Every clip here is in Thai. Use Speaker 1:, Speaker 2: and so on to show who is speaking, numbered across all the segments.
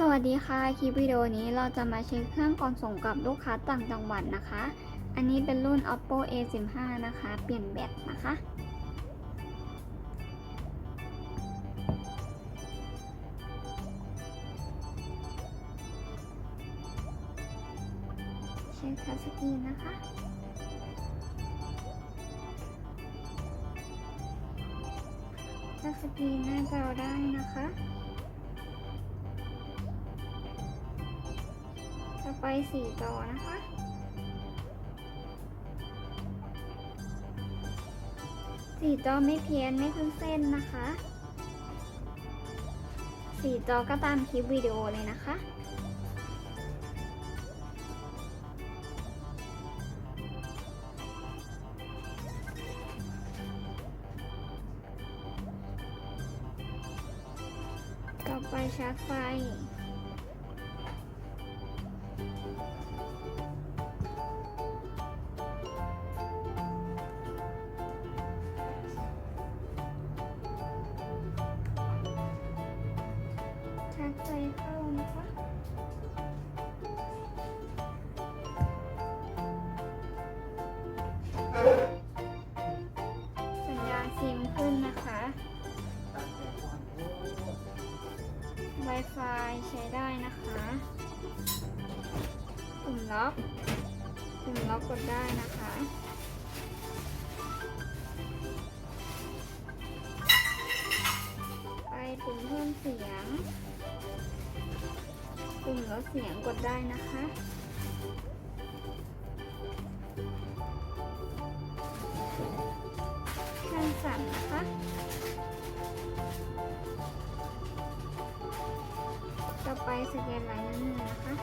Speaker 1: สวัสดีค่ะ คลิปวิดีโอนี้เราจะมาเช็คเครื่องก่อนส่งกับลูกค้าต่างจังหวัดนะคะ อันนี้เป็นรุ่น oppo a 1 5 นะคะ เปลี่ยนแบตนะคะ เช็คทัชสกรีนนะคะทัชสกรีนหน้าจอได้นะคะ ไปสี่จอนะคะ สี่จอไม่เพี้ยนไม่ขึ้นเส้นนะคะ สี่จอก็ตามคลิปวิดีโอเลยนะคะต่อไปชาร์จไฟ ชาร์จไฟเข้านะคะสัญญาณซิมขึ้นนะคะ Wi-Fi ใช้ได้นะคะปุ่มล็อกปุ่มล็อกกดได้นะคะไปปุ่มเพิ่มเสียง ลดเสียงกดได้นะคะแค่นสั่นนะคะต่อไปสแกนลายนิ้วมือนะคะ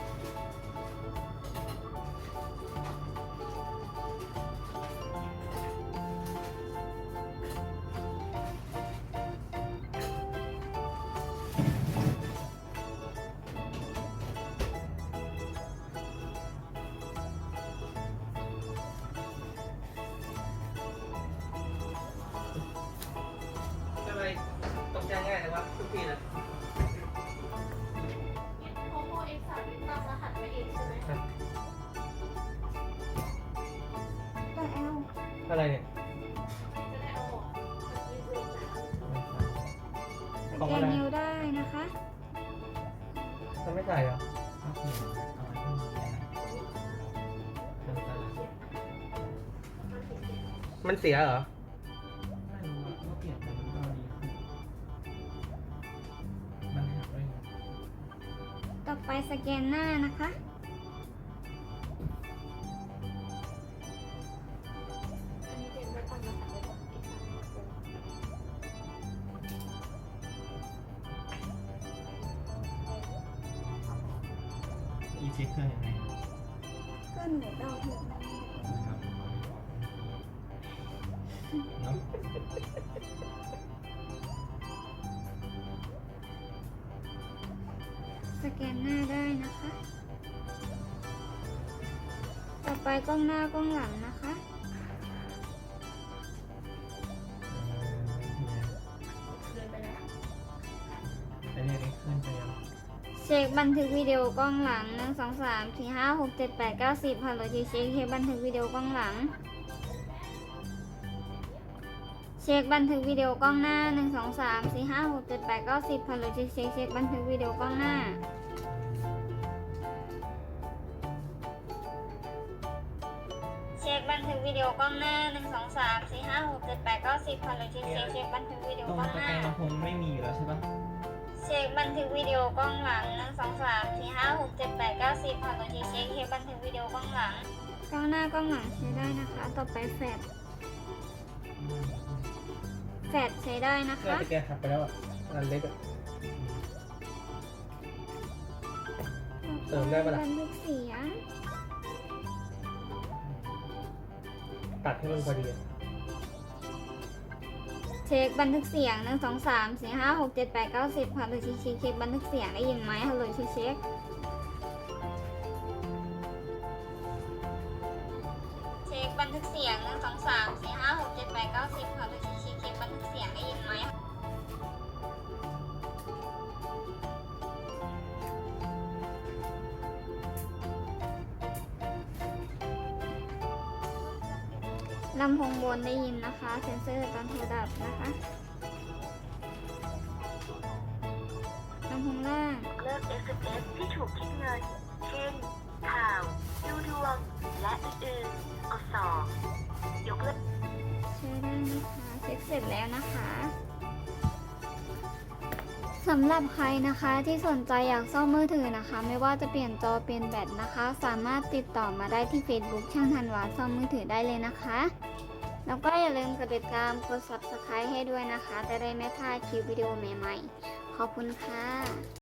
Speaker 2: อะ
Speaker 3: ไรเนี่ย
Speaker 2: จะได้เอาออกจากยืนเองนะ
Speaker 1: ส
Speaker 3: ของ
Speaker 1: แก
Speaker 3: อะ
Speaker 1: น
Speaker 3: ไร
Speaker 1: นิ้วได้นะคะ
Speaker 3: มันไม่ใส่เหรอมันเสียเหรอ
Speaker 1: ต่อไปสแกนหน้านะคะ
Speaker 2: เช็
Speaker 3: คเครื่องยังไง
Speaker 1: ก็หนูเดาถูกนะ
Speaker 3: เนาะ
Speaker 1: สแกนหน้าได้นะคะ ต่อไปกล้องหน้ากล้องหลังนะคะ ช็คบันทึกวิดีโอกล้องหลังหนึ่งสองสามสี่ห้าหกเจ็ดแปดเก้าสิบฮัลโหลเช็คเช็คเช็คบันทึกวิดีโอกล้องหลัง เช็คบันทึกวิดีโอกล้องหน้าหนึ่งสองสามสี่ห้าหกเจ็ดแปดเก้าสิบฮัลโหลเช็คเช็คเช็คบันทึกวิดีโอกล้องหน้าเช็คบันทึกวิดีโอกล้องหน้าหนึ่งสองสามสี่ห้าหกเจ็ดแปดเก้าสิบฮัลโหลเช็คเช็คเช็คบันทึกวิดีโอ
Speaker 3: ตรง
Speaker 1: กล้อง
Speaker 3: ตะ
Speaker 1: ห
Speaker 3: แก
Speaker 1: น้า
Speaker 3: รงลำโพงไม่มีอยู่แล้วใช่ปะ
Speaker 1: เช็คบันทึกวิดีโอกล้องหลังหนึ่งสองสามสี่ห้าหกเจ็ดแปดเก้าสิบฮัลโหลเช็คเช็คเช็คบันทึกวิดีโอกล้องหลังกล้องหน้ากล้องหลังใช้ได้นะคะ ต่อไปแฟลชแฟลชใช้ได้นะ
Speaker 3: เครื่อง
Speaker 1: คะ
Speaker 3: ตะแกรงหักไปแล้วอะอันเล็กอะเติมได้ปะล่ะ
Speaker 1: บันทึกเสียง
Speaker 3: ตัดให้มันพอดีอะ
Speaker 1: เช็คบันทึกเสียงหนึ่งสองสามสี่ห้าหกเจ็ดแปดเก้าสิบฮัลโหลเช็คเช็คเช็คบันทึกเสียงได้ยินไหมฮัลโหลเช็คเช็คเช็คบันทึกเสียงหนึ่งสองสามสี่ห้าหกเจ็ดแปดเก้าสิบฮัลโหรือเช็คเช็คบันทึกเสียงได้ยินไหม ลำโพงบนได้ยินนะคะ เซ็นเซอร์ตอนโทรดับนะคะลำโพงล่าง
Speaker 4: เลิก SMS ที่ถูกคิดเงิน เช่น ข่าวดูดวง และอื่นๆกดสองยกเลิก
Speaker 1: ใช้ได้นะคะเช็คเสร็จแล้วนะคะ สำหรับใครนะคะที่สนใจอยากซ่อมมือถือนะคะ ไม่ว่าจะเปลี่ยนจอเปลี่ยนแบตนะคะ สามารถติดต่อมาได้ที่ Facebook ช่างธันวาซ่อมมือถือได้เลยนะคะ แล้วก็อย่าลืมกดติดตามกด subscribe ให้ด้วยนะคะ จะได้ไม่พลาดคลิปวิดีโอใหม่ๆ ขอบคุณค่ะ